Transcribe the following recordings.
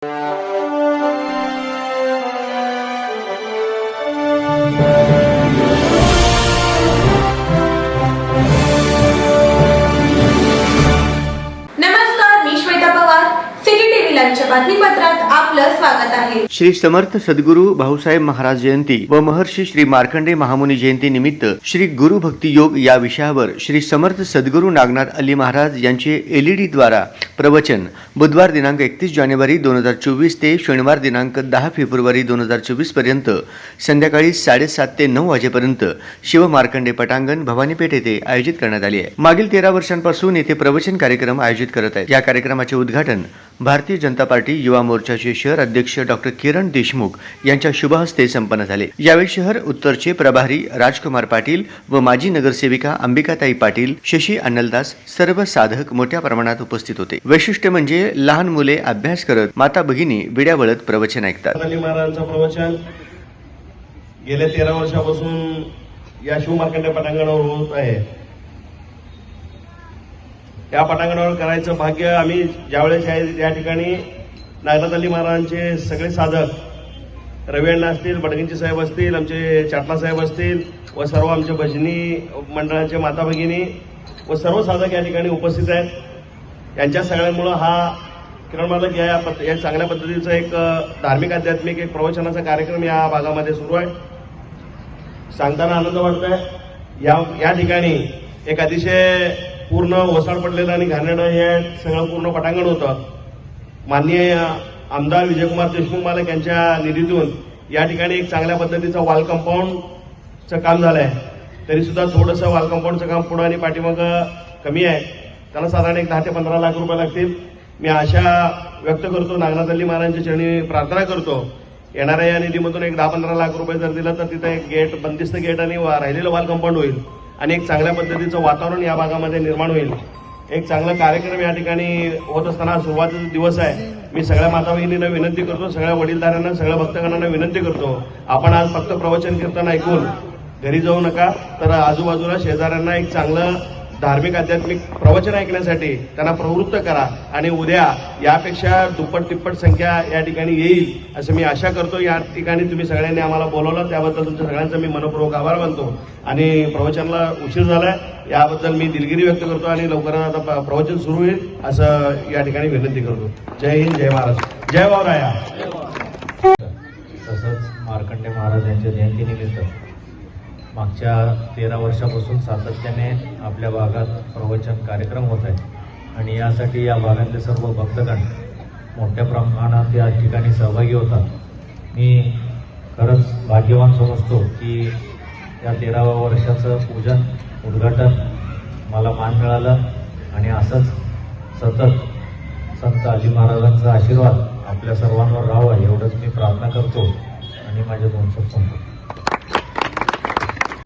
Música स्वागत आहे. श्री समर्थ सद्गुरू भाऊसाहेब महाराज जयंती व महर्षी श्री मार्कंडे महामुनी जयंती निमित्त श्री गुरु भक्ती योग या विषयावर श्री समर्थ सद्गुरू नागनाथ अली महाराज यांचे एलईडी द्वारा प्रवचन बुधवार दिनांक एकतीस जानेवारी दोन हजार चोवीस ते शनिवार दिनांक दहा फेब्रुवारी दोन हजार चोवीसपर्यंत संध्याकाळी साडेसात ते नऊ वाजेपर्यंत शिव मार्कंडे पटांगण भवानीपेठ येथे आयोजित करण्यात आली आहे. मागील तेरा वर्षांपासून येथे प्रवचन कार्यक्रम आयोजित करत आहेत. या कार्यक्रमाचे उद्घाटन भारतीय जनता पार्टी युवा मोर्चाचे शहर अध्यक्ष डॉक्टर किरण देशमुख यांच्या शुभहस्ते संपन्न झाले. यावेळी शहर उत्तरचे प्रभारी राजकुमार पाटील व माजी नगरसेविका अंबिकाताई पाटील शशी अन्नलदास सर्व साधक मोठ्या प्रमाणात उपस्थित होते. वैशिष्ट्य म्हणजे लहान मुले अभ्यास करत माता भगिनी विड्यावळत प्रवचन ऐकतात. प्रवचन गेल्या तेरा वर्षापासून या शिवमार्कंड पटांगणावर होत आहे. या पटांगणावर करायचं भाग्य आम्ही ज्यावेळेस या- या ठिकाणी नागनाथ अली महाराजांचे सगळे साधक रवी अण्णा असतील बडगिंचे साहेब असतील आमचे चाटला साहेब असतील व सर्व आमचे भजनी मंडळाचे माता भगिनी व सर्व साधक या ठिकाणी उपस्थित आहेत. यांच्या सगळ्यांमुळं हा किरण मालक या पद्ध- या चांगल्या पद्धतीचं एक धार्मिक आध्यात्मिक एक प्रवचनाचा कार्यक्रम या भागामध्ये सुरू आहे. सांगताना आनंद वाटतोय. या या ठिकाणी एक अतिशय पूर्ण ओसाड पडलेलं आणि घाणेरडं हे सगळं पूर्ण पटांगण होतं. माननीय आमदार विजयकुमार देशमुख मालक यांच्या निधीतून या ठिकाणी एक चांगल्या पद्धतीचं वॉल कंपाऊंडचं काम झालं आहे तरी सुद्धा थोडंसं वॉल कंपाऊंडचं काम पुढं आणि पाठीमागं कमी आहे. त्याला साधारण एक दहा ते पंधरा लाख रुपये लागतील. मी आशा व्यक्त करतो नागनाथ अल्ली महाराजांच्या चरणी प्रार्थना करतो. येणाऱ्या या निधीमधून एक दहा पंधरा लाख रुपये जर दिलं तर तिथं एक गेट बंदिस्त गेट आणि वा- राहिलेलं वॉल कंपाऊंड होईल. आणि एक चांगल्या पद्धतीचं वातावरण या भागामध्ये निर्माण होईल. एक चांगला कार्यक्रम या ठिकाणी होत असताना सुरुवातीचा दिवस आहे. मी सगळ्या माता भगिनींना विनंती करतो सगळ्या वडीलधाऱ्यांना सगळ्या भक्तगणांना विनंती करतो. आपण आज फक्त प्रवचन कीर्तन ऐकून घरी जाऊ नका. तर आजूबाजूला शेजाऱ्यांना एक चांगलं धार्मिक आध्यात्मिक प्रवचन ऐकण्यासाठी त्यांना प्रवृत्त करा आणि उद्या यापेक्षा दुप्पट तिप्पट संख्या या ठिकाणी येईल असं मी आशा करतो. या ठिकाणी तुम्ही सगळ्यांनी आम्हाला बोलवलं त्याबद्दल तुमच्या सगळ्यांचा मी मनपूर्वक आभार मानतो. आणि प्रवचनाला उशीर झालाय याबद्दल मी दिलगिरी व्यक्त करतो आणि लवकरात आता प्रवचन सुरू होईल असं या ठिकाणी विनंती करतो. जय हिंद जय महाराज जय वावराया. तसंच मार्कंडे महाराज यांच्या जयंतीनिमित्त मागच्या तेरा वर्षापासून सातत्याने आपल्या भागात प्रवचन कार्यक्रम होत आहेत. आणि यासाठी या भागातले सर्व भक्तगण मोठ्या प्रमाणात या ठिकाणी सहभागी होतात. मी खरंच भाग्यवान समजतो की या तेराव्या वर्षाचं पूजन उद्घाटन मला मान मिळालं आणि असंच सतत संत आजी महाराजांचा आशीर्वाद आपल्या सर्वांवर राहावा एवढंच मी प्रार्थना करतो आणि माझ्या दोन शब्द संपतो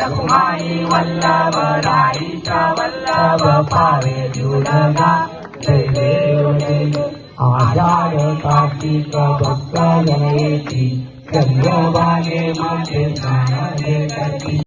रखुमाई वल्लभ राईचा वल्लभ पावे जुडगा जय देव जय आषाढ कार्तिक भक्त जनयेची चंद्रभागे माझे स्नान घेतती